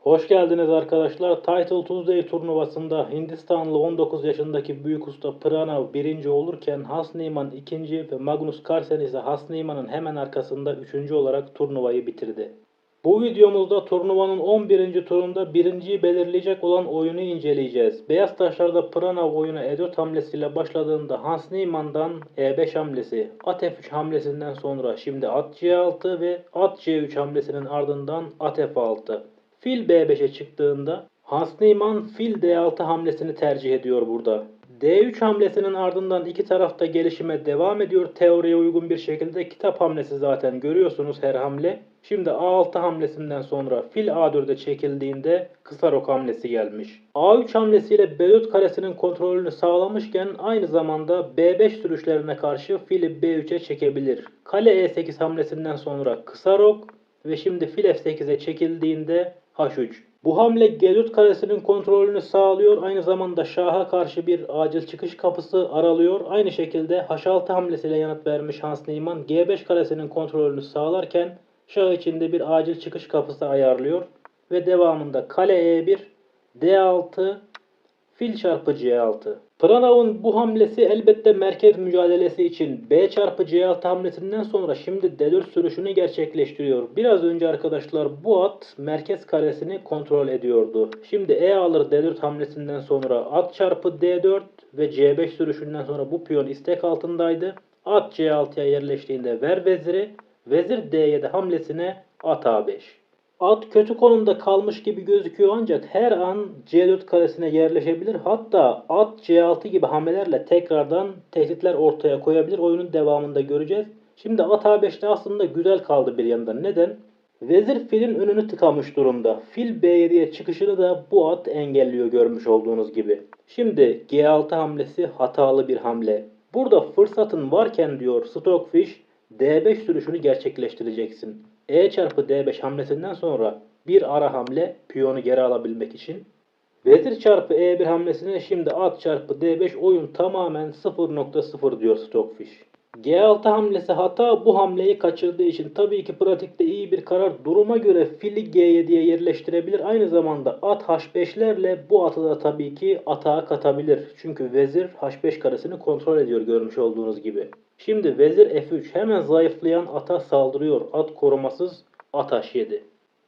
Hoş geldiniz arkadaşlar. Title Tuesday turnuvasında Hindistanlı 19 yaşındaki büyük usta Pranav birinci olurken Hasneyman ikinci ve Magnus Carlsen ise Hasneyman'ın hemen arkasında üçüncü olarak turnuvayı bitirdi. Bu videomuzda turnuvanın 11. turunda birinciyi belirleyecek olan oyunu inceleyeceğiz. Beyaz taşlarda Pranav oyunu E4 hamlesiyle başladığında Hans Niemann'dan E5 hamlesi, at F3 hamlesinden sonra şimdi at C6 ve at C3 hamlesinin ardından at F6. Fil B5'e çıktığında Hans Niemann fil D6 hamlesini tercih ediyor burada. D3 hamlesinin ardından iki tarafta gelişime devam ediyor teoriye uygun bir şekilde. Kitap hamlesi zaten görüyorsunuz her hamle. Şimdi A6 hamlesinden sonra fil A4'e çekildiğinde kısa rok hamlesi gelmiş. A3 hamlesiyle B4 karesinin kontrolünü sağlamışken aynı zamanda B5 sürüşlerine karşı fili B3'e çekebilir. Kale E8 hamlesinden sonra kısa rok ve şimdi fil F8'e çekildiğinde H3. Bu hamle G4 karesinin kontrolünü sağlıyor. Aynı zamanda Şah'a karşı bir acil çıkış kapısı aralıyor. Aynı şekilde H6 hamlesiyle yanıt vermiş Hans Niemann G5 karesinin kontrolünü sağlarken Şah için de bir acil çıkış kapısı ayarlıyor. Ve devamında kale E1, D6, fil çarpı C6. Pranav'ın bu hamlesi elbette merkez mücadelesi için B çarpı C6 hamlesinden sonra şimdi D4 sürüşünü gerçekleştiriyor. Biraz önce arkadaşlar bu at merkez karesini kontrol ediyordu. Şimdi E alır D4 hamlesinden sonra at çarpı D4 ve C5 sürüşünden sonra bu piyon istek altındaydı. At C6'ya yerleştiğinde ver veziri, vezir D7 hamlesine at A5. At kötü konumda kalmış gibi gözüküyor ancak her an C4 karesine yerleşebilir. Hatta at C6 gibi hamlelerle tekrardan tehditler ortaya koyabilir. Oyunun devamında göreceğiz. Şimdi at A5'te aslında güzel kaldı bir yandan. Neden? Vezir filin önünü tıkamış durumda. Fil B7'ye çıkışını da bu at engelliyor görmüş olduğunuz gibi. Şimdi G6 hamlesi hatalı bir hamle. Burada fırsatın varken diyor Stockfish D5 sürüşünü gerçekleştireceksin. E çarpı D5 hamlesinden sonra bir ara hamle piyonu geri alabilmek için. Vezir çarpı E1 hamlesine şimdi at çarpı D5 oyun tamamen 0.0 diyor Stockfish. G6 hamlesi hata bu hamleyi kaçırdığı için tabii ki pratikte iyi bir karar. Duruma göre fili G7'ye yerleştirebilir. Aynı zamanda at H5'lerle bu atı da tabii ki atağa katabilir. Çünkü vezir H5 karesini kontrol ediyor görmüş olduğunuz gibi. Şimdi vezir F3 hemen zayıflayan ata saldırıyor. At korumasız at H7.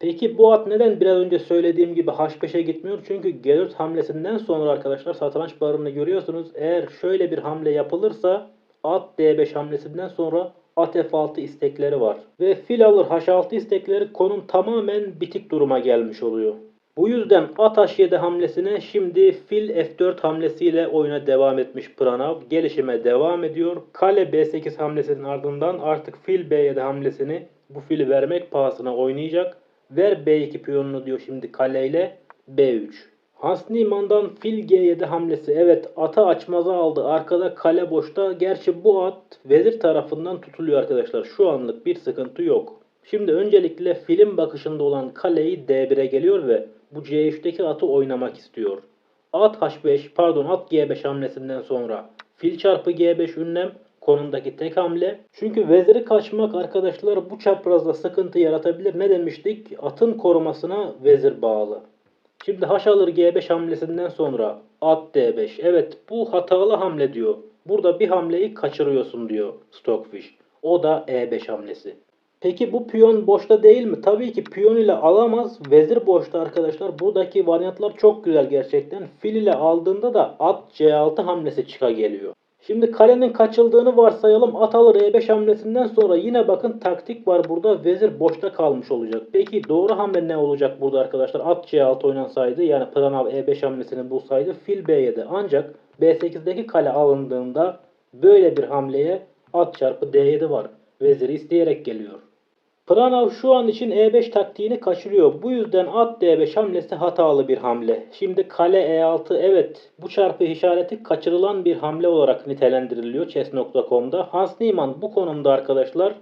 Peki bu at neden biraz önce söylediğim gibi H5'e gitmiyor? Çünkü G4 hamlesinden sonra arkadaşlar satranç barını görüyorsunuz. Eğer şöyle bir hamle yapılırsa at D5 hamlesinden sonra at F6 istekleri var. Ve fil alır H6 istekleri konum tamamen bitik duruma gelmiş oluyor. Bu yüzden at H7 hamlesine şimdi fil F4 hamlesiyle oyuna devam etmiş Pranav. Gelişime devam ediyor. Kale B8 hamlesinin ardından artık fil B7 hamlesini bu fili vermek pahasına oynayacak. Ver B2 piyonunu diyor şimdi kaleyle B3. Hans Niemann'dan fil G7 hamlesi. Evet ata açmaza aldı. Arkada kale boşta. Gerçi bu at vezir tarafından tutuluyor arkadaşlar. Şu anlık bir sıkıntı yok. Şimdi öncelikle filin bakışında olan kaleyi D1'e geliyor ve bu C3'teki atı oynamak istiyor. At H5 pardon at G5 hamlesinden sonra fil çarpı G5 ünlem konumdaki tek hamle. Çünkü veziri kaçmak arkadaşlar bu çaprazda sıkıntı yaratabilir. Ne demiştik? Atın korumasına vezir bağlı. Şimdi H alır G5 hamlesinden sonra at D5. Evet bu hatalı hamle diyor. Burada bir hamleyi kaçırıyorsun diyor Stockfish. O da E5 hamlesi. Peki bu piyon boşta değil mi? Tabii ki piyon ile alamaz. Vezir boşta arkadaşlar. Buradaki varyantlar çok güzel gerçekten. Fil ile aldığında da at C6 hamlesi çıka geliyor. Şimdi kalenin kaçıldığını varsayalım. At alır E5 hamlesinden sonra yine bakın taktik var burada. Vezir boşta kalmış olacak. Peki doğru hamle ne olacak burada arkadaşlar? At C6 oynansaydı yani Pranav E5 hamlesini bulsaydı fil B7. Ancak B8'deki kale alındığında böyle bir hamleye at çarpı D7 var. Veziri isteyerek geliyor. Pranav şu an için E5 taktiğini kaçırıyor. Bu yüzden at D5 hamlesi hatalı bir hamle. Şimdi kale E6 evet bu çarpı işareti kaçırılan bir hamle olarak nitelendiriliyor chess.com'da. Hans Niemann bu konumda arkadaşlar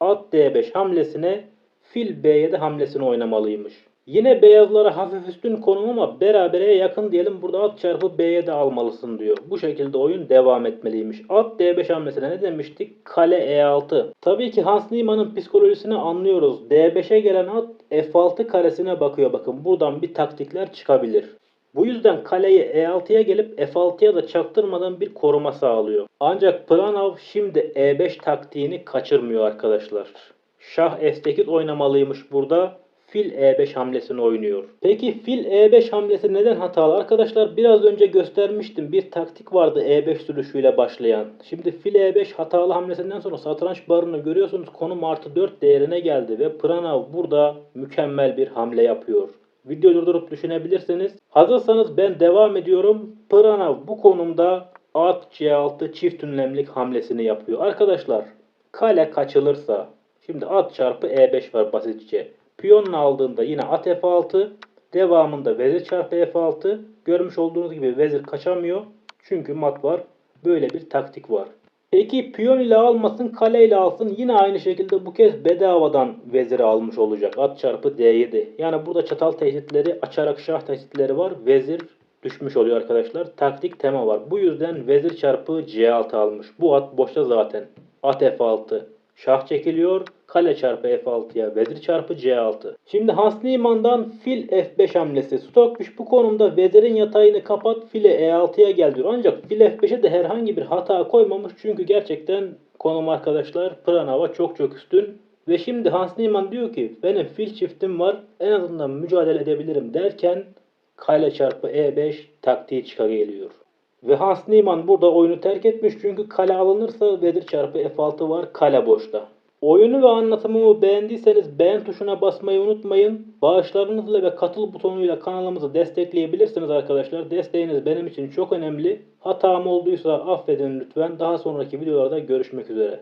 at D5 hamlesine fil B7 hamlesini oynamalıymış. Yine beyazlara hafif üstün konum ama berabere yakın diyelim. Burada at çarpı B'ye de almalısın diyor. Bu şekilde oyun devam etmeliymiş. At D5 hamlesine ne demiştik? Kale E6. Tabii ki Hans Niemann'ın psikolojisini anlıyoruz. D5'e gelen at F6 karesine bakıyor bakın. Buradan bir taktikler çıkabilir. Bu yüzden kaleyi E6'ya gelip F6'ya da çaktırmadan bir koruma sağlıyor. Ancak Planov şimdi E5 taktiğini kaçırmıyor arkadaşlar. Şah F8 oynamalıymış burada. Fil E5 hamlesini oynuyor. Peki fil E5 hamlesi neden hatalı? Arkadaşlar biraz önce göstermiştim. Bir taktik vardı E5 sürüşüyle başlayan. Şimdi fil E5 hatalı hamlesinden sonra satranç barını görüyorsunuz. Konum artı 4 değerine geldi ve Pranav burada mükemmel bir hamle yapıyor. Video durdurup düşünebilirsiniz. Hazırsanız ben devam ediyorum. Pranav bu konumda at C6 çift ünlemlik hamlesini yapıyor. Arkadaşlar kale kaçılırsa şimdi at çarpı E5 var basitçe. Piyonla aldığında yine at F6 devamında vezir çarpı F6 görmüş olduğunuz gibi vezir kaçamıyor. Çünkü mat var. Böyle bir taktik var. Peki piyon ile almasın kale ile alsın yine aynı şekilde bu kez bedavadan veziri almış olacak. At çarpı D7. Yani burada çatal tehditleri açarak şah tehditleri var. Vezir düşmüş oluyor arkadaşlar. Taktik tema var. Bu yüzden vezir çarpı C6 almış. Bu at boşta zaten. At F6. Şah çekiliyor. Kale çarpı F6'ya vezir çarpı C6. Şimdi Hans Niemann'dan fil F5 hamlesi. Stockfish bu konumda vezirin yatayını kapat file E6'ya gel diyor. Ancak fil F5'e de herhangi bir hata koymamış. Çünkü gerçekten konum arkadaşlar Pranava çok çok üstün. Ve şimdi Hans Niemann diyor ki benim fil çiftim var en azından mücadele edebilirim derken kale çarpı E5 taktiği çıka geliyor. Ve Hans Niemann burada oyunu terk etmiş çünkü kale alınırsa vezir çarpı F6 var kale boşta. Oyunu ve anlatımımı beğendiyseniz beğen tuşuna basmayı unutmayın. Bağışlarınızla ve katıl butonuyla kanalımızı destekleyebilirsiniz arkadaşlar. Desteğiniz benim için çok önemli. Hatam olduysa affedin lütfen. Daha sonraki videolarda görüşmek üzere.